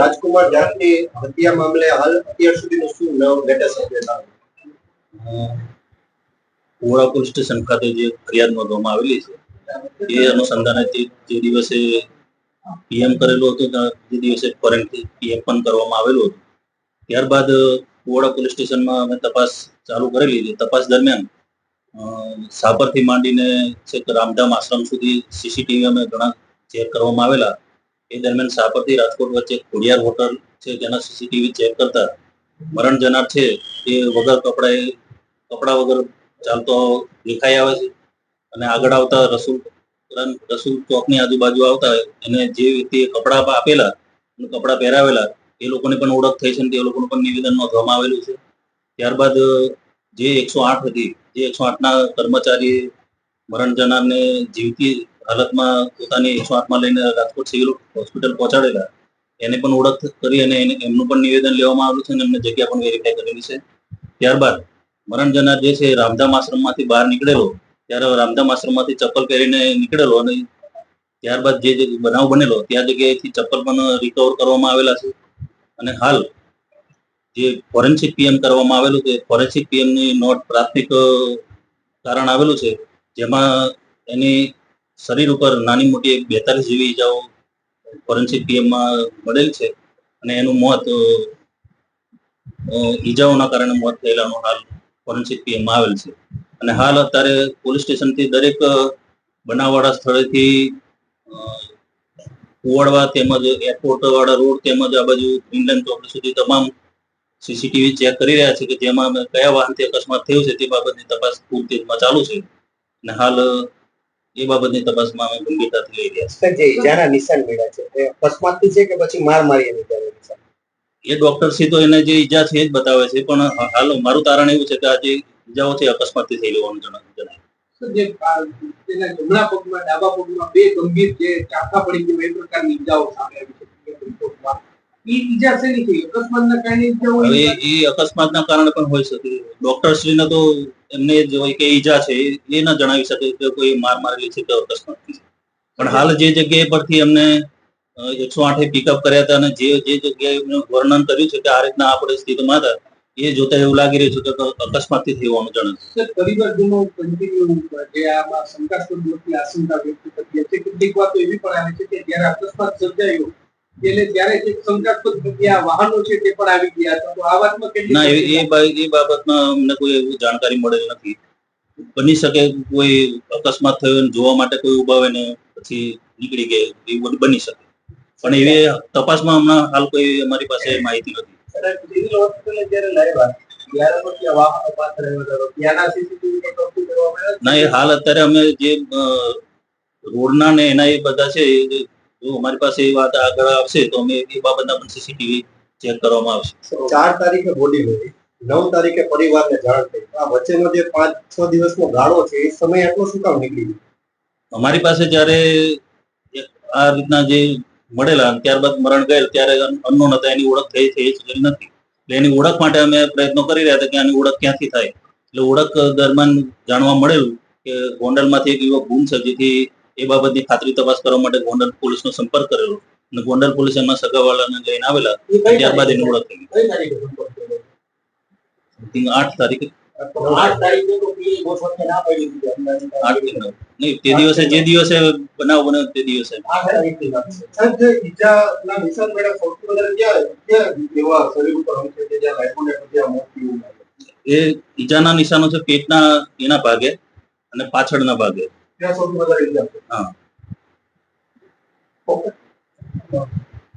રાજકુમાર જાટની હત્યા મામલે હાલ અત્યાર સુધીનું શું લેટેસ્ટ અપડેટ આવે સ્ટેશન ખાતે જે ફરિયાદ નોંધવામાં આવેલી છે, એ અનુસંધાને જે દિવસે પીએમ કરેલું હતું જે દિવસે ફોરેન્સિક પીએમ પણ કરવામાં આવેલું હતું. ત્યારબાદ કુવાડા પોલીસ સ્ટેશનમાં અમે તપાસ ચાલુ કરેલી છે તપાસ દરમિયાન સાપરથી માંડીને છેક રામધામ આશ્રમ સુધી સીસીટીવી અમે ઘણા ચેક કરવામાં આવેલા. એ દરમિયાન સાપરથી રાજકોટ વચ્ચે ખોડિયાર હોટલ છે તેના સીસીટીવી ચેક કરતા મરણ જનાર છે, એ વગર કપડાએ, કપડા વગર ચાલતો દેખાઈ આવે છે અને આગળ આવતા રસુલ રસુલ ચોકની આજુબાજુ આવતા એને જે વ્યક્તિએ કપડા આપેલા, કપડા પહેરાવેલા એ લોકોને પણ ઓળખ થઈ છે તે લોકોનું પણ નિવેદન નોંધવામાં આવેલું છે. ત્યારબાદ જે એકસો આઠ હતી, જે એકસો આઠના કર્મચારી મરણ જનારને જીવતી હાલતમાં પોતાની એકસો આઠમાં લઈને રાજકોટ સિવિલ હોસ્પિટલ પહોંચાડેલા, એને પણ ઓળખ કરી અને એને, એમનું પણ નિવેદન લેવામાં આવ્યું છે અને એમને જગ્યા પણ વેરીફાઈ કરેલી છે. ત્યારબાદ મરણ જનાર જે છે રામધામ આશ્રમમાંથી બહાર નીકળેલો, ત્યારે રામધામ આશ્રમમાંથી ચપ્પલ પહેરીને નીકળેલો અને ત્યારબાદ જે બનાવ બનેલો, ત્યાં જગ્યાએથી ચપ્પલ પણ રિકવર કરવામાં આવેલા છે. અને હાલ જે ફોરેન્સિક પીએમ કરવામાં આવેલું છે, ફોરેન્સિક પીએમની નોટ પ્રાથમિક કારણ આવેલું છે, જેમાં એની શરીર ઉપર નાની મોટી એક બેતાલીસ જેવી ઈજાઓ ફોરેન્સિક પીએમમાં મળેલ છે અને એનું મોત ઈજાઓના કારણે મોત થયેલાનું હાલ ફોરેન્સિક પીએમમાં આવેલ છે. અને હાલ અત્યારે પોલીસ સ્ટેશનથી દરેક બનાવવાળા સ્થળેથી કુવાડવા તેમજ એરપોર્ટ વાળા રોડ તેમજ આ બાજુ ગ્રીનલેન્ડ ચોકડી સુધી તમામ સીસીટીવી ચેક કરી રહ્યા છે કે જેમાં અમે કયા વાહનથી અકસ્માત થયો છે તે બાબતની તપાસ પૂરતીમાં ચાલુ છે. અને હાલ એ બાબતની તપાસમાં અમે ગંભીરતાથી લઈ રહ્યા છીએ. જે ઈજાના નિશાન મળ્યા છે તે અકસ્માતથી છે કે પછી માર મારી એ ડોક્ટર છે તો એને જે ઈજા છે એ જ બતાવે છે પણ હાલ મારું તારણ એવું છે કે આ જે ઈજાઓ છે અકસ્માતથી થયેલી હોવાનું જણાય. જણાય જે તેના જમણા પગમાં, ડાબા પગમાં બે ગંભીર જે ચાકા પડી ગયું એ પ્રકારની ઈજાઓ સામે આવી છે. તો એમને જ હોય કે ઈજા છે, એ- ના જણાવી શકે કે કોઈ માર મારેલી છે કે અકસ્માત પણ હાલ જે જગ્યાએ પરથી અમને એકસો આઠે પિકઅપ કર્યા હતા અને જે જે જગ્યાએ વર્ણન કર્યું છે કે આ રીતના આપણે પરિસ્થિતિમાં હતા એ જોતા એવું લાગી રહ્યું છે કે અકસ્માતથી થયું હોવાનું જણાય. પરિવારજનો કન્ટિન્યુ જે આમાં શંકાસ્પદ લોકોની આશંકા વ્યક્ત કરી છે. કેટલીક વાતો એવી પણ આવે છે કે જ્યારે અકસ્માત સર્જાયો એટલે ત્યારે જે શંકાસ્પદ આ વાહનો છે તે પણ આવી ગયા હતા. તો આ વાતમાં ના એ કેટલી એ બાબતમાં અમને કોઈ એવી જાણકારી મળેલ નથી. બની શકે કોઈ અકસ્માત થયો ને જોવા માટે કોઈ ઊભા હોય ને પછી નીકળી ગયા એ બની શકે. પણ એવી તપાસમાં હમણાં હાલ કોઈ અમારી પાસે માહિતી નથી. સિવિલ હોસ્પિટલે જ્યારે લાવ્યા ને એ હાલ અત્યારે અમે જે રોડના ને એના એ બધા છે જો અમારી પાસે એ વાત આગળ આવશે તો અમે એ બાબતના પણ સીસીટીવી ચેક કરવામાં આવશે. ચાર તારીખે બોડી મળી નવ તારીખે પરિવારને જાણ થઈ. આ વચ્ચેનો જે પાંચ છ દિવસનો ગાળો છે એ સમય આટલો શું કામ નીકળી ગયો? અમારી પાસે જ્યારે આ રીતના જે મળેલા અને ત્યારબાદ મરણ ગયેલ ત્યારે અનનોન હતા એની ઓળખ થઈ થઈ શકેલ નથી. એટલે એની ઓળખ માટે અમે પ્રયત્નો કરી રહ્યા હતા કે આની ઓળખ ક્યાંથી થાય. એટલે ઓળખ દરમિયાન જાણવા મળેલું કે ગોંડલમાંથી એક યુવક ગુમ છે જેથી એ બાબતની ખાતરી તપાસ કરવા માટે ગોંડલ પોલીસનો સંપર્ક કરેલો. અને ગોંડલ પોલીસ એમના સગાવાળાને લઈને આવેલા. ત્યારબાદ એની ઓળખ થઈ? ગઈ. આઠ તારીખે. તો દિવસે જે દિવસે બનાવ બને તે દિવસે? એ ઈજાના નિશાનો છે પેટના એના ભાગે અને પાછળના ભાગે. ત્યાં સૌથી વધારે હા. ઓકે.